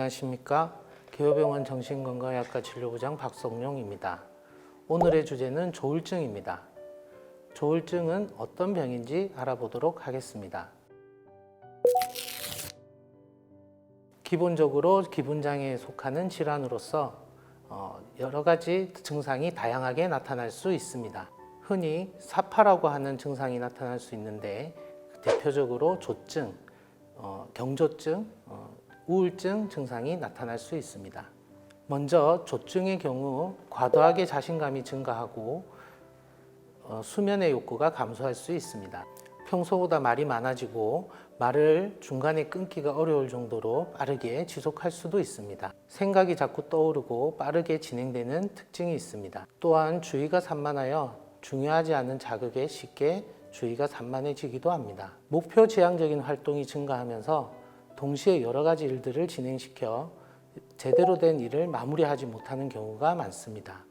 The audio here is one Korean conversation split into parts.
안녕하십니까. 개호병원 정신건강의학과 진료부장 박성룡입니다. 오늘의 주제는 조울증입니다. 조울증은 어떤 병인지 알아보도록 하겠습니다. 기본적으로 기분장애에 속하는 질환으로서 어, 여러 가지 증상이 다양하게 나타날 수 있습니다. 흔히 사파라고 하는 증상이 나타날 수 있는데 대표적으로 조증, 어, 경조증, 어, 우울증 증상이 나타날 수 있습니다. 먼저 조증의 경우 과도하게 자신감이 증가하고 어, 수면의 욕구가 감소할 수 있습니다. 평소보다 말이 많아지고 말을 중간에 끊기가 어려울 정도로 빠르게 지속할 수도 있습니다. 생각이 자꾸 떠오르고 빠르게 진행되는 특징이 있습니다. 또한 주의가 산만하여 중요하지 않은 자극에 쉽게 주의가 산만해지기도 합니다. 목표 지향적인 활동이 증가하면서 동시에 여러 가지 일들을 진행시켜 제대로 된 일을 마무리하지 못하는 경우가 많습니다.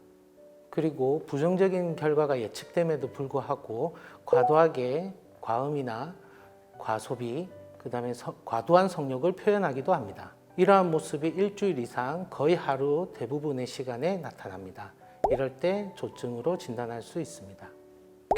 그리고 부정적인 결과가 예측됨에도 불구하고 과도하게 과음이나 과소비, 그 다음에 과도한 성욕을 표현하기도 합니다. 이러한 모습이 일주일 이상 거의 하루 대부분의 시간에 나타납니다. 이럴 때 조증으로 진단할 수 있습니다.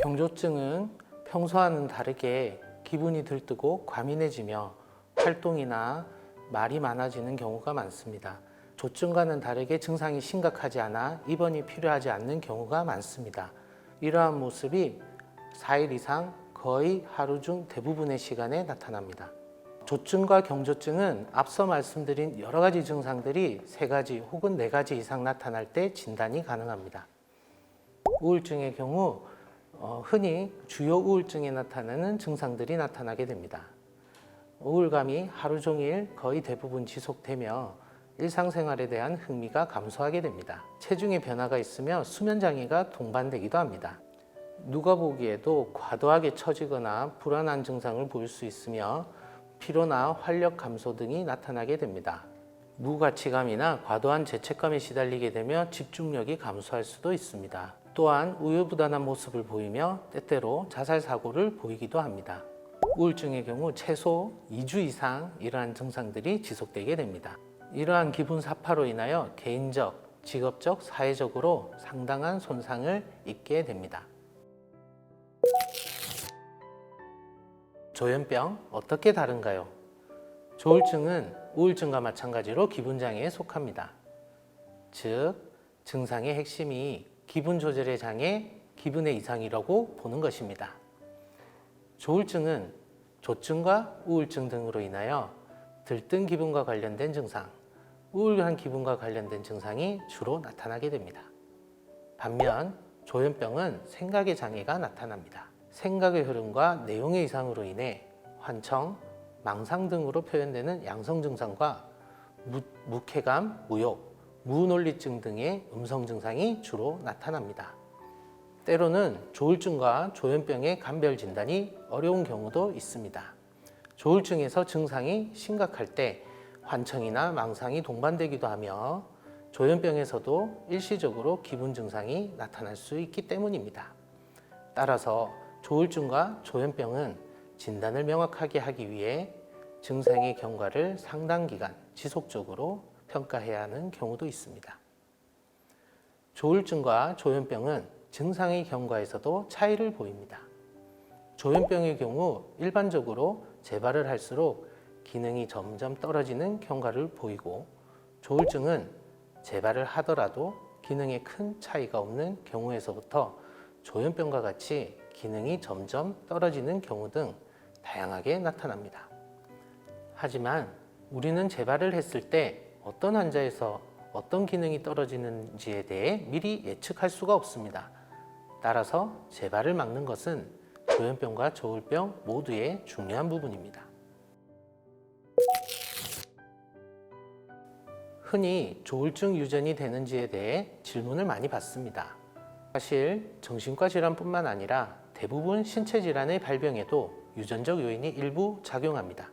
경조증은 평소와는 다르게 기분이 들뜨고 과민해지며 활동이나 말이 많아지는 경우가 많습니다. 조증과는 다르게 증상이 심각하지 않아 입원이 필요하지 않는 경우가 많습니다. 이러한 모습이 4일 이상 거의 하루 중 대부분의 시간에 나타납니다. 조증과 경조증은 앞서 말씀드린 여러 가지 증상들이 세 가지 혹은 네 가지 이상 나타날 때 진단이 가능합니다. 우울증의 경우 어, 흔히 주요 우울증에 나타나는 증상들이 나타나게 됩니다. 우울감이 하루 종일 거의 대부분 지속되며 일상생활에 대한 흥미가 감소하게 됩니다. 체중의 변화가 있으며 수면 장애가 동반되기도 합니다. 누가 보기에도 과도하게 처지거나 불안한 증상을 보일 수 있으며 피로나 활력 감소 등이 나타나게 됩니다. 무가치감이나 과도한 죄책감에 시달리게 되며 집중력이 감소할 수도 있습니다. 또한 우유부단한 모습을 보이며 때때로 자살 사고를 보이기도 합니다. 우울증의 경우 최소 2주 이상 이러한 증상들이 지속되게 됩니다. 이러한 기분 사파로 인하여 개인적, 직업적, 사회적으로 상당한 손상을 입게 됩니다. 조현병 어떻게 다른가요? 조울증은 우울증과 마찬가지로 기분장애에 속합니다. 즉, 증상의 핵심이 기분 조절의 장애, 기분의 이상이라고 보는 것입니다. 조울증은 조증과 우울증 등으로 인하여 들뜬 기분과 관련된 증상, 우울한 기분과 관련된 증상이 주로 나타나게 됩니다. 반면 조현병은 생각의 장애가 나타납니다. 생각의 흐름과 내용의 이상으로 인해 환청, 망상 등으로 표현되는 양성 증상과 무, 무쾌감, 무욕, 무논리증 등의 음성 증상이 주로 나타납니다. 때로는 조울증과 조현병의 감별 진단이 어려운 경우도 있습니다. 조울증에서 증상이 심각할 때 환청이나 망상이 동반되기도 하며 조현병에서도 일시적으로 기분 증상이 나타날 수 있기 때문입니다. 따라서 조울증과 조현병은 진단을 명확하게 하기 위해 증상의 경과를 상당 기간 지속적으로 평가해야 하는 경우도 있습니다. 조울증과 조현병은 증상의 경과에서도 차이를 보입니다. 조현병의 경우 일반적으로 재발을 할수록 기능이 점점 떨어지는 경과를 보이고 조울증은 재발을 하더라도 기능에 큰 차이가 없는 경우에서부터 조현병과 같이 기능이 점점 떨어지는 경우 등 다양하게 나타납니다. 하지만 우리는 재발을 했을 때 어떤 환자에서 어떤 기능이 떨어지는지에 대해 미리 예측할 수가 없습니다. 따라서 재발을 막는 것은 조현병과 조울병 모두의 중요한 부분입니다. 흔히 조울증 유전이 되는지에 대해 질문을 많이 받습니다. 사실 정신과 질환뿐만 아니라 대부분 신체 질환의 발병에도 유전적 요인이 일부 작용합니다.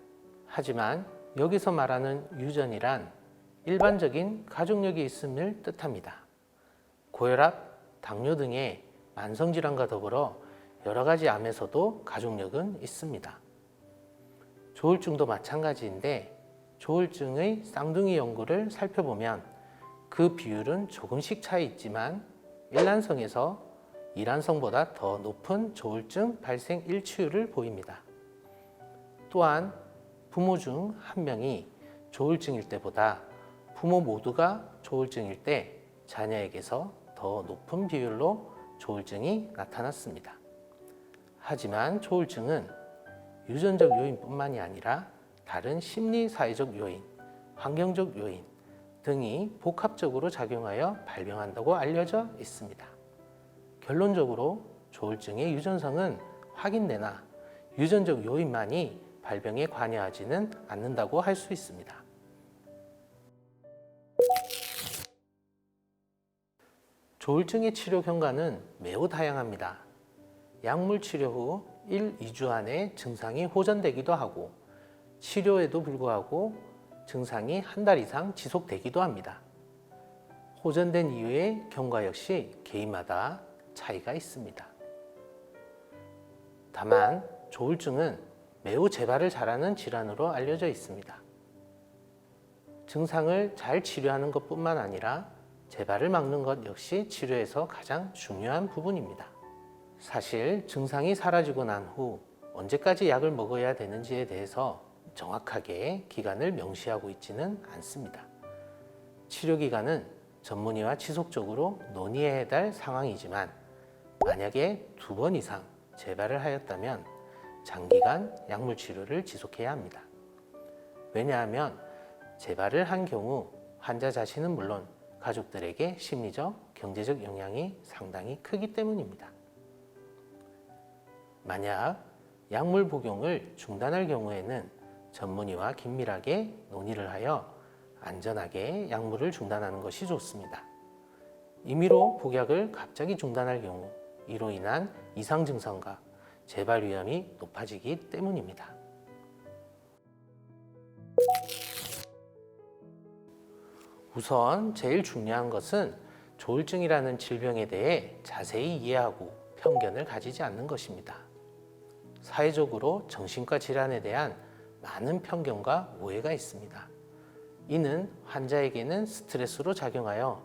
하지만 여기서 말하는 유전이란 일반적인 가족력이 있음을 뜻합니다. 고혈압, 당뇨 등의 만성질환과 더불어 여러 가지 암에서도 가족력은 있습니다. 조울증도 마찬가지인데 조울증의 쌍둥이 연구를 살펴보면 그 비율은 조금씩 차이 있지만 일란성에서 이란성보다 더 높은 조울증 발생 일치율을 보입니다. 또한 부모 중 한 명이 조울증일 때보다 부모 모두가 조울증일 때 자녀에게서 더 높은 비율로 조울증이 나타났습니다. 하지만 조울증은 유전적 요인뿐만이 아니라 다른 심리 사회적 요인, 환경적 요인 등이 복합적으로 작용하여 발병한다고 알려져 있습니다. 결론적으로 조울증의 유전성은 확인되나 유전적 요인만이 발병에 관여하지는 않는다고 할 수 있습니다. 조울증의 치료 경과는 매우 다양합니다. 약물 치료 후 1, 2주 안에 증상이 호전되기도 하고 치료에도 불구하고 증상이 한 달 이상 지속되기도 합니다. 호전된 이후의 경과 역시 개인마다 차이가 있습니다. 다만 조울증은 매우 재발을 잘하는 질환으로 알려져 있습니다. 증상을 잘 치료하는 것뿐만 아니라 재발을 막는 것 역시 치료에서 가장 중요한 부분입니다. 사실 증상이 사라지고 난 후 언제까지 약을 먹어야 되는지에 대해서 정확하게 기간을 명시하고 있지는 않습니다. 치료 기간은 전문의와 지속적으로 논의해야 할 상황이지만 만약에 두 번 이상 재발을 하였다면 장기간 약물 치료를 지속해야 합니다. 왜냐하면 재발을 한 경우 환자 자신은 물론 가족들에게 심리적, 경제적 영향이 상당히 크기 때문입니다. 만약 약물 복용을 중단할 경우에는 전문의와 긴밀하게 논의를 하여 안전하게 약물을 중단하는 것이 좋습니다. 임의로 복약을 갑자기 중단할 경우 이로 인한 이상 증상과 재발 위험이 높아지기 때문입니다. 우선 제일 중요한 것은 조울증이라는 질병에 대해 자세히 이해하고 편견을 가지지 않는 것입니다. 사회적으로 정신과 질환에 대한 많은 편견과 오해가 있습니다. 이는 환자에게는 스트레스로 작용하여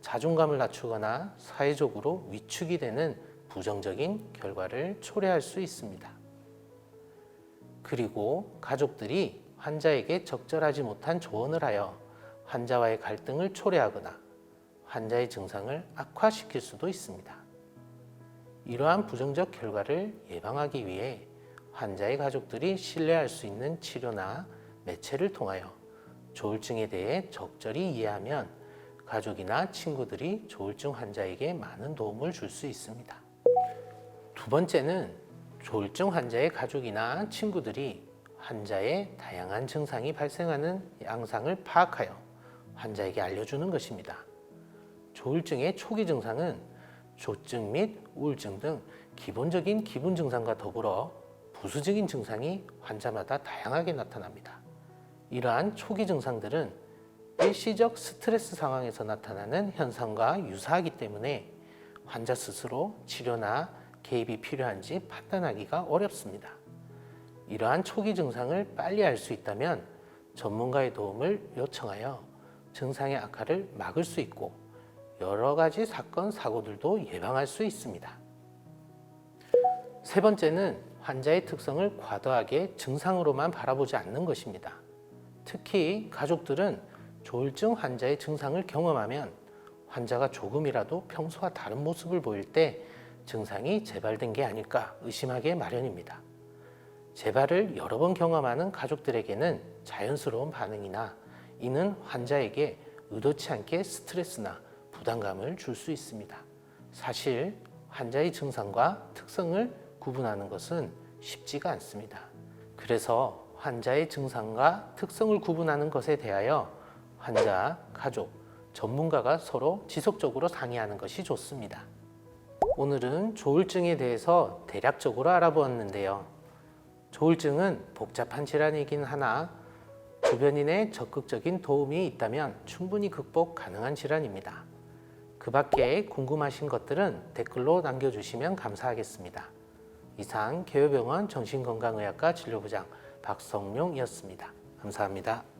자존감을 낮추거나 사회적으로 위축이 되는 부정적인 결과를 초래할 수 있습니다. 그리고 가족들이 환자에게 적절하지 못한 조언을 하여 환자와의 갈등을 초래하거나 환자의 증상을 악화시킬 수도 있습니다. 이러한 부정적 결과를 예방하기 위해 환자의 가족들이 신뢰할 수 있는 치료나 매체를 통하여 조울증에 대해 적절히 이해하면 가족이나 친구들이 조울증 환자에게 많은 도움을 줄 수 있습니다. 두 번째는 조울증 환자의 가족이나 친구들이 환자의 다양한 증상이 발생하는 양상을 파악하여 환자에게 알려주는 것입니다. 조울증의 초기 증상은 조증 및 우울증 등 기본적인 기분 증상과 더불어 부수적인 증상이 환자마다 다양하게 나타납니다. 이러한 초기 증상들은 일시적 스트레스 상황에서 나타나는 현상과 유사하기 때문에 환자 스스로 치료나 개입이 필요한지 판단하기가 어렵습니다. 이러한 초기 증상을 빨리 알 수 있다면 전문가의 도움을 요청하여 증상의 악화를 막을 수 있고 여러 가지 사건, 사고들도 예방할 수 있습니다. 세 번째는 환자의 특성을 과도하게 증상으로만 바라보지 않는 것입니다. 특히 가족들은 조울증 환자의 증상을 경험하면 환자가 조금이라도 평소와 다른 모습을 보일 때 증상이 재발된 게 아닐까 의심하게 마련입니다. 재발을 여러 번 경험하는 가족들에게는 자연스러운 반응이나 이는 환자에게 의도치 않게 스트레스나 부담감을 줄 수 있습니다. 사실 환자의 증상과 특성을 구분하는 것은 쉽지가 않습니다. 그래서 환자의 증상과 특성을 구분하는 것에 대하여 환자, 가족, 전문가가 서로 지속적으로 상의하는 것이 좋습니다. 오늘은 조울증에 대해서 대략적으로 알아보았는데요. 조울증은 복잡한 질환이긴 하나 주변인의 적극적인 도움이 있다면 충분히 극복 가능한 질환입니다. 그 밖에 궁금하신 것들은 댓글로 남겨주시면 감사하겠습니다. 이상 개요병원 정신건강의학과 진료부장 박성룡이었습니다. 감사합니다.